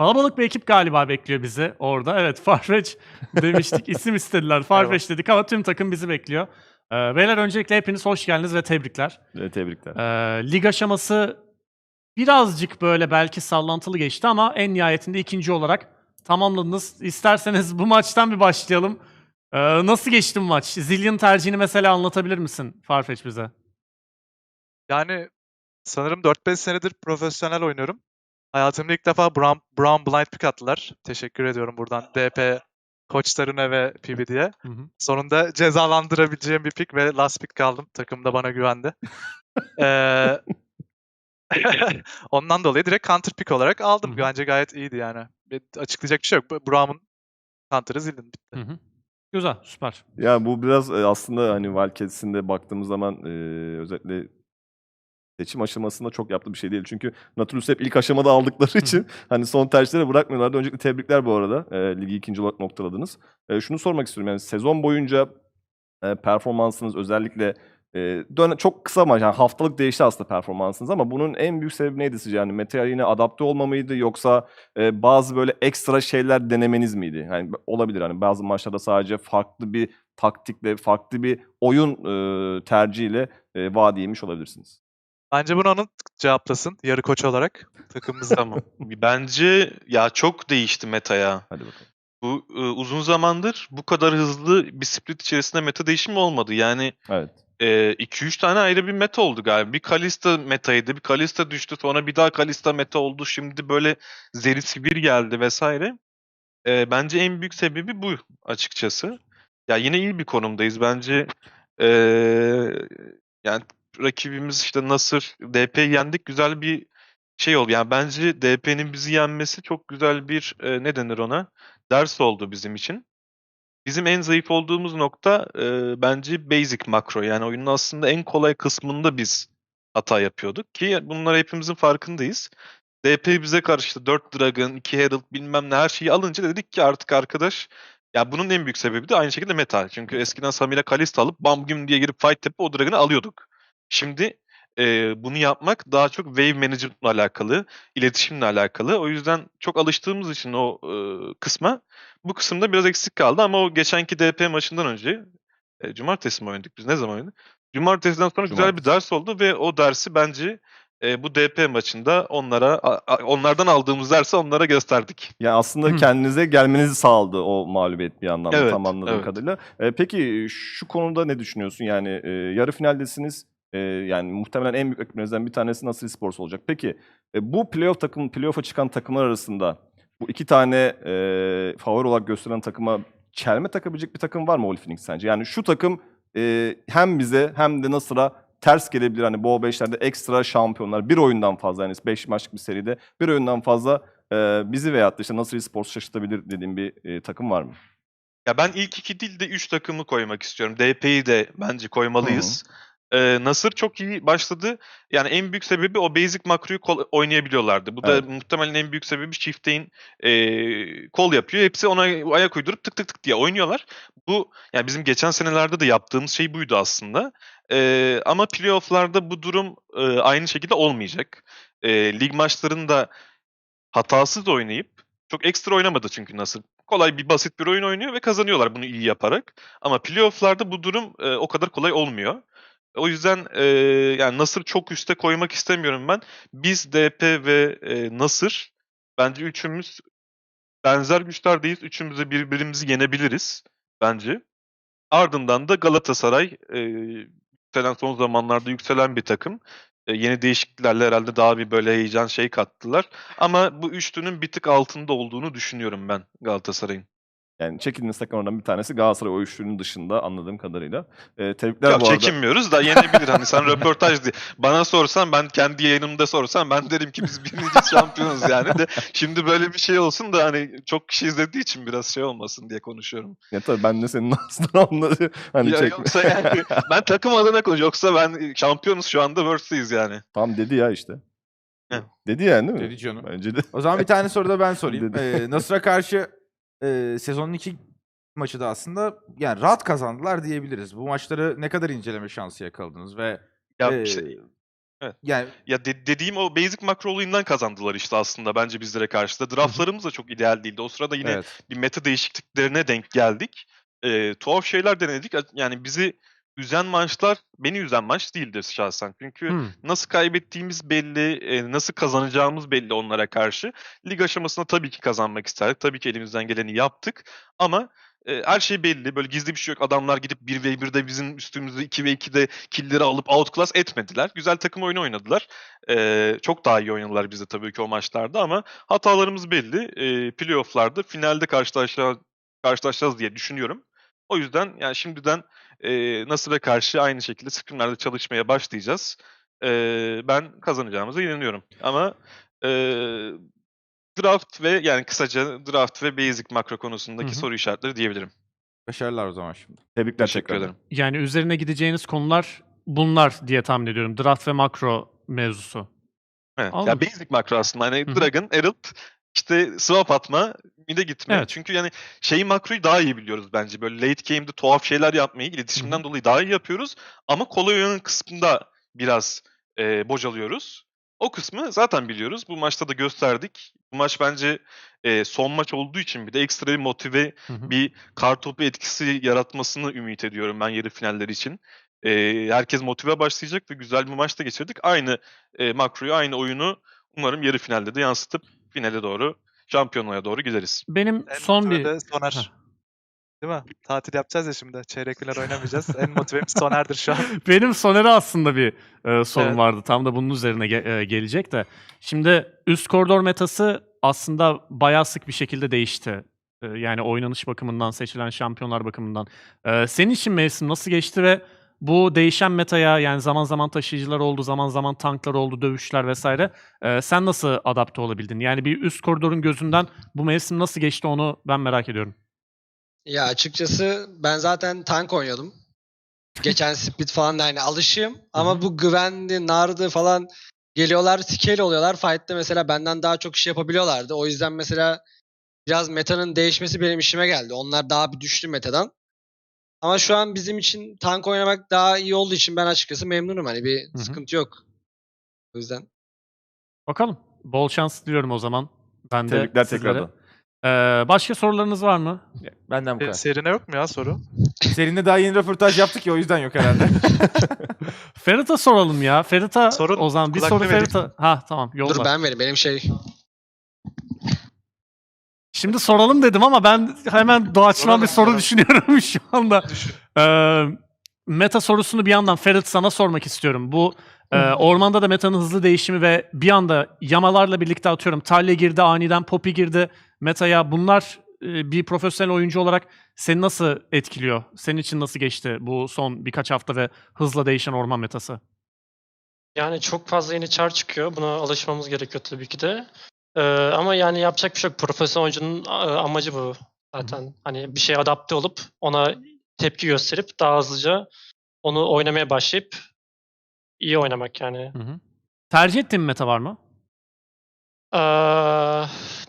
Kalabalık bir ekip galiba bekliyor bizi orada. Evet Farfetch demiştik. isim istediler. Farfetch dedik ama tüm takım bizi bekliyor. Ee, beyler öncelikle hepiniz hoş geldiniz ve tebrikler. Evet, tebrikler. Ee, lig aşaması birazcık böyle belki sallantılı geçti ama en nihayetinde ikinci olarak tamamladınız. İsterseniz bu maçtan bir başlayalım. Ee, nasıl geçti bu maç? Zillion tercihini mesela anlatabilir misin Farfetch bize? Yani sanırım 4-5 senedir profesyonel oynuyorum. Hayatımda ilk defa Brown, Brown Blind Pick attılar. Teşekkür ediyorum buradan DP koçlarına ve PBD'ye. Sonunda cezalandırabileceğim bir pick ve last pick kaldım. Takım da bana güvendi. Ee, Ondan dolayı direkt counter pick olarak aldım. Bence gayet iyiydi yani. Bir açıklayacak bir şey yok. Brown'un counter'ı zildin bitti. Hı hı. Güzel, süper. Ya bu biraz e, aslında hani Wildcats'in de baktığımız zaman e, özellikle seçim aşamasında çok yaptığı bir şey değil. Çünkü Nautilus hep ilk aşamada aldıkları için hani son tercihlere bırakmıyorlardı. Öncelikle tebrikler bu arada. E, ligi ikinci olarak noktaladınız. E, şunu sormak istiyorum yani sezon boyunca e, performansınız özellikle e, dön- çok kısa ama yani haftalık değişti aslında performansınız ama bunun en büyük sebebi neydi sizce? Yani Meteor yine adapte olma mıydı yoksa e, bazı böyle ekstra şeyler denemeniz miydi? Yani olabilir hani bazı maçlarda sadece farklı bir taktikle, farklı bir oyun e, tercihiyle e, vaat yemiş olabilirsiniz. Bence bunu onun cevaplasın yarı koç olarak takımımızda. Tamam. Bence ya çok değişti meta ya. Hadi bakalım. Bu e, uzun zamandır bu kadar hızlı bir split içerisinde meta değişimi olmadı. Yani Evet. 2-3 tane ayrı bir meta oldu galiba. Bir Kalista metaydı, bir Kalista düştü, sonra bir daha Kalista meta oldu. Şimdi böyle Zerisi bir geldi vesaire. E, bence en büyük sebebi bu açıkçası. Ya yine iyi bir konumdayız bence. e, yani rakibimiz işte Nasır, DP'yi yendik güzel bir şey oldu. Yani bence DP'nin bizi yenmesi çok güzel bir e, ne denir ona? Ders oldu bizim için. Bizim en zayıf olduğumuz nokta e, bence basic makro. Yani oyunun aslında en kolay kısmında biz hata yapıyorduk ki bunlar hepimizin farkındayız. DP bize karşı işte 4 Dragon, 2 Herald bilmem ne her şeyi alınca dedik ki artık arkadaş ya bunun en büyük sebebi de aynı şekilde meta. Çünkü eskiden Samira Kalista alıp bam güm diye girip fight yapıp o Dragon'ı alıyorduk. Şimdi e, bunu yapmak daha çok wave management'la alakalı, iletişimle alakalı. O yüzden çok alıştığımız için o e, kısma bu kısımda biraz eksik kaldı ama o geçenki DP maçından önce e, cumartesi mi oynadık biz? Ne zaman oynadık? Cumartesiden sonra güzel bir Cumartesi. ders oldu ve o dersi bence e, bu DP maçında onlara a- a- onlardan aldığımız dersi onlara gösterdik. Yani aslında Hı. kendinize gelmenizi sağladı o mağlubiyet bir yandan da Evet, tam anladığım evet. kadarıyla. E, peki şu konuda ne düşünüyorsun? Yani e, yarı finaldesiniz. E, yani muhtemelen en büyük rakibinizden bir tanesi Nasır Sports olacak. Peki e, bu playoff takım, playoff'a çıkan takımlar arasında bu iki tane e, favori olarak gösteren takıma çelme takabilecek bir takım var mı Holy Phoenix sence? Yani şu takım e, hem bize hem de Nasır'a ters gelebilir. Hani bu O5'lerde ekstra şampiyonlar. Bir oyundan fazla yani 5 maçlık bir seride bir oyundan fazla e, bizi veyahut da işte Nasır Sports şaşırtabilir dediğim bir e, takım var mı? Ya ben ilk iki değil de üç takımı koymak istiyorum. DP'yi de bence koymalıyız. Ee, Nasır çok iyi başladı. Yani en büyük sebebi o basic makroyu kol- oynayabiliyorlardı. Bu da Evet. muhtemelen en büyük sebebi Shift'in e, kol yapıyor. Hepsi ona ayak uydurup tık tık tık diye oynuyorlar. Bu yani bizim geçen senelerde de yaptığımız şey buydu aslında. Ee, ama playoff'larda bu durum e, aynı şekilde olmayacak. E, lig maçlarında hatasız oynayıp çok ekstra oynamadı çünkü nasıl kolay bir basit bir oyun oynuyor ve kazanıyorlar bunu iyi yaparak. Ama playoff'larda bu durum e, o kadar kolay olmuyor. O yüzden e, yani Nasır çok üste koymak istemiyorum ben. Biz DP ve e, Nasır bence üçümüz benzer güçlerdeyiz. Üçümüz de birbirimizi yenebiliriz bence. Ardından da Galatasaray e, yükselen son zamanlarda yükselen bir takım. E, yeni değişikliklerle herhalde daha bir böyle heyecan şey kattılar. Ama bu üçlünün bir tık altında olduğunu düşünüyorum ben Galatasaray'ın. Yani çekildiğiniz takımlardan bir tanesi Galatasaray o üçlünün dışında anladığım kadarıyla. E, tebrikler Ya bu arada. çekinmiyoruz da yenebilir hani sen röportaj diye. Bana sorsan ben kendi yayınımda sorsam ben derim ki biz birinci şampiyonuz yani de şimdi böyle bir şey olsun da hani çok kişi izlediği için biraz şey olmasın diye konuşuyorum. Ya tabii ben de senin aslında anladım. Hani ya çek... yoksa yani ben takım adına konuşuyorum. Yoksa ben şampiyonuz şu anda Worlds'teyiz yani. Tamam dedi ya işte. Heh. Dedi yani değil mi? Dedi canım. Bence de. O zaman bir tane soru da ben sorayım. Dedi. Ee, Nasır'a karşı e, sezonun iki maçı da aslında yani rahat kazandılar diyebiliriz. Bu maçları ne kadar inceleme şansı yakaladınız ve Ya e, işte Yani Ya de- dediğim o basic makro olayından kazandılar işte aslında bence bizlere karşı da. Draftlarımız da çok ideal değildi. O sırada yine evet. bir meta değişikliklerine denk geldik. Ee, tuhaf şeyler denedik. Yani bizi üzen maçlar beni üzen maç değildir şahsen. Çünkü Hmm. nasıl kaybettiğimiz belli, e, nasıl kazanacağımız belli onlara karşı. Lig aşamasında tabii ki kazanmak isterdik. Tabii ki elimizden geleni yaptık. Ama e, her şey belli. Böyle gizli bir şey yok. Adamlar gidip 1v1'de bizim üstümüzde 2v2'de killleri alıp outclass etmediler. Güzel takım oyunu oynadılar. E, çok daha iyi oynadılar bize tabii ki o maçlarda ama hatalarımız belli. E, playoff'larda finalde karşılaşacağız, karşılaşacağız diye düşünüyorum. O yüzden yani şimdiden e, Nasır'a karşı aynı şekilde scrimlerde çalışmaya başlayacağız. E, ben kazanacağımıza inanıyorum. Ama e, draft ve yani kısaca draft ve basic makro konusundaki Hı hı. soru işaretleri diyebilirim. Başarılar o zaman şimdi. Tebrikler Teşekkür ederim. Yani üzerine gideceğiniz konular bunlar diye tahmin ediyorum. Draft ve makro mevzusu. Evet. Ya basic makro aslında. Hani. Dragon, Herald, işte swap atma, mid'e gitme. Evet. Çünkü yani şeyi makroyu daha iyi biliyoruz bence. Böyle late game'de tuhaf şeyler yapmayı iletişimden dolayı daha iyi yapıyoruz. Ama kolay oyunun kısmında biraz e, bocalıyoruz. O kısmı zaten biliyoruz. Bu maçta da gösterdik. Bu maç bence e, son maç olduğu için bir de ekstra bir motive Hı hı. bir kartopu etkisi yaratmasını ümit ediyorum ben yarı finaller için. E, herkes motive başlayacak ve güzel bir maç da geçirdik. Aynı e, makroyu, aynı oyunu umarım yarı finalde de yansıtıp finale doğru, şampiyonluğa doğru gideriz. Benim En son bir Soner. Heh. Değil mi? Tatil yapacağız ya şimdi. Çeyrek final oynamayacağız. en motivemiz Soner'dir şu an. Benim Soner'e aslında bir e, sorum Evet. vardı. Tam da bunun üzerine ge- e, gelecek de. Şimdi üst koridor metası aslında bayağı sık bir şekilde değişti. E, yani oynanış bakımından, seçilen şampiyonlar bakımından. E, senin için mevsim nasıl geçti ve bu değişen metaya yani zaman zaman taşıyıcılar oldu, zaman zaman tanklar oldu, dövüşler vesaire. E, sen nasıl adapte olabildin? Yani bir üst koridorun gözünden bu mevsim nasıl geçti onu ben merak ediyorum. Ya açıkçası ben zaten tank oynuyordum. Geçen split falan da hani alışığım. Ama bu güvendi, nardı falan geliyorlar, scale oluyorlar. Fight'ta mesela benden daha çok iş yapabiliyorlardı. O yüzden mesela biraz metanın değişmesi benim işime geldi. Onlar daha bir düştü metadan. Ama şu an bizim için tank oynamak daha iyi olduğu için ben açıkçası memnunum. Hani bir hı. sıkıntı yok. O yüzden. Bakalım. Bol şans diliyorum o zaman. Ben de Tebrikler sizlere. tekrardan. Ee, başka sorularınız var mı? Benden bu E, kadar. Serine yok mu ya soru? Seninle daha yeni röportaj yaptık ya o yüzden yok herhalde. Ferit'e soralım ya. Ferit'e Sorun, o zaman bir soru vereyim. Ferit'e. Ha tamam yolla. Dur ben vereyim. Benim şey Şimdi soralım dedim ama ben hemen doğaçlama bir soru soralım. düşünüyorum şu anda. Düşün. Ee, meta sorusunu bir yandan Ferit sana sormak istiyorum. Bu e, ormanda da metanın hızlı değişimi ve bir anda yamalarla birlikte atıyorum. Talya girdi, aniden Poppy girdi metaya. Bunlar e, bir profesyonel oyuncu olarak seni nasıl etkiliyor? Senin için nasıl geçti bu son birkaç hafta ve hızla değişen orman metası? Yani çok fazla yeni çar çıkıyor. Buna alışmamız gerekiyor tabii ki de. Ee, ama yani yapacak bir şey yok. Profesyonel oyuncunun a- amacı bu zaten. Hani bir şeye adapte olup ona tepki gösterip daha hızlıca onu oynamaya başlayıp iyi oynamak yani. Hı hı. Tercih ettiğin meta var mı? Ee,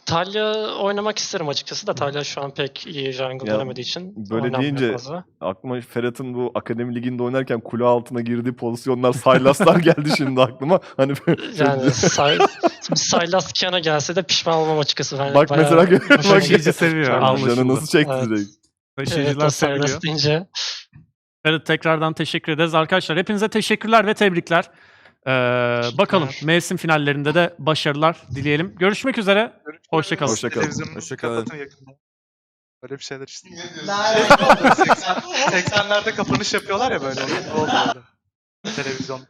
Talya oynamak isterim açıkçası da Talya şu an pek iyi jungle Ya, dönemediği için böyle oynanmıyor deyince fazla. Aklıma Ferhat'ın bu akademi liginde oynarken kule altına girdiği pozisyonlar, Sylas'lar geldi şimdi aklıma. Hani Yani Say şimdi Sylas Kiana gelse de pişman olmam açıkçası. Yani bak bayağı mesela hoşuma bak gitti. Taşıyıcı seviyor. Canı Anlaşıldı. canı nasıl çekti Evet. direkt. Taşıyıcılar Evet, o seviliyor. Sylas deyince Evet tekrardan teşekkür ederiz arkadaşlar. Hepinize teşekkürler ve tebrikler. Ee, bakalım mevsim finallerinde de başarılar dileyelim. Görüşmek üzere. Hoşça kalın. Hoşça kalın. Televizyonu Hoşça kalın. kapatın yakında. Böyle bir şeyler işte. 80 80'lerde kapanış yapıyorlar ya böyle. O oldu öyle. Televizyon.